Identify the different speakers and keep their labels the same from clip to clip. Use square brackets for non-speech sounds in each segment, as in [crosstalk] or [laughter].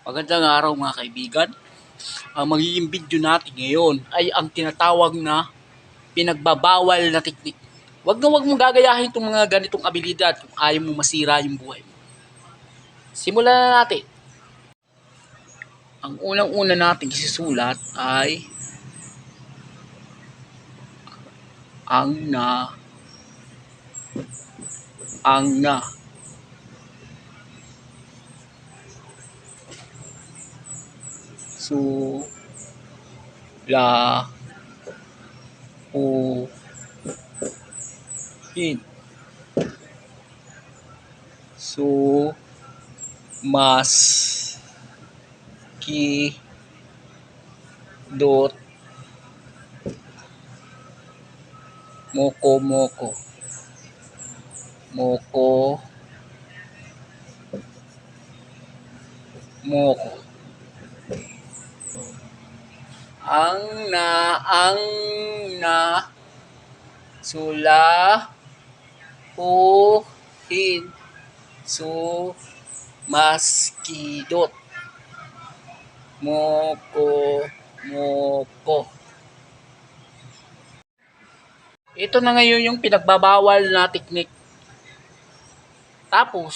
Speaker 1: Magandang araw mga kaibigan. Ang magiging video natin ngayon ay ang tinatawag na pinagbabawal na teknik. Huwag na huwag mong gagayahin itong mga ganitong abilidad kung ayaw mo masira yung buhay mo. Simulan na natin. Ang unang-una nating isusulat ay ang na ang na su la u hin su mas ki dot moko moko. Moko moko ang na ang na. Sula hu hin su maskidot. Moko moko. Ito na ngayon yung pinagbabawal na teknik. Tapos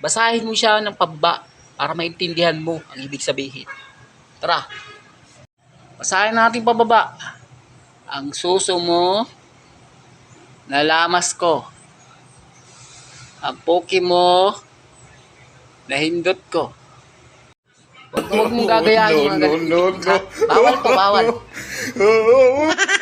Speaker 1: basahin mo siya ng pababa para maintindihan mo ang ibig sabihin. Tara Basahin natin pababa. Ang suso mo, nalamas ko. Ang poke mo, nahindot ko. Huwag, mong gagayahin mga
Speaker 2: No, no,
Speaker 1: ganito.
Speaker 2: no, no.
Speaker 1: Bawal to, bawal. [laughs]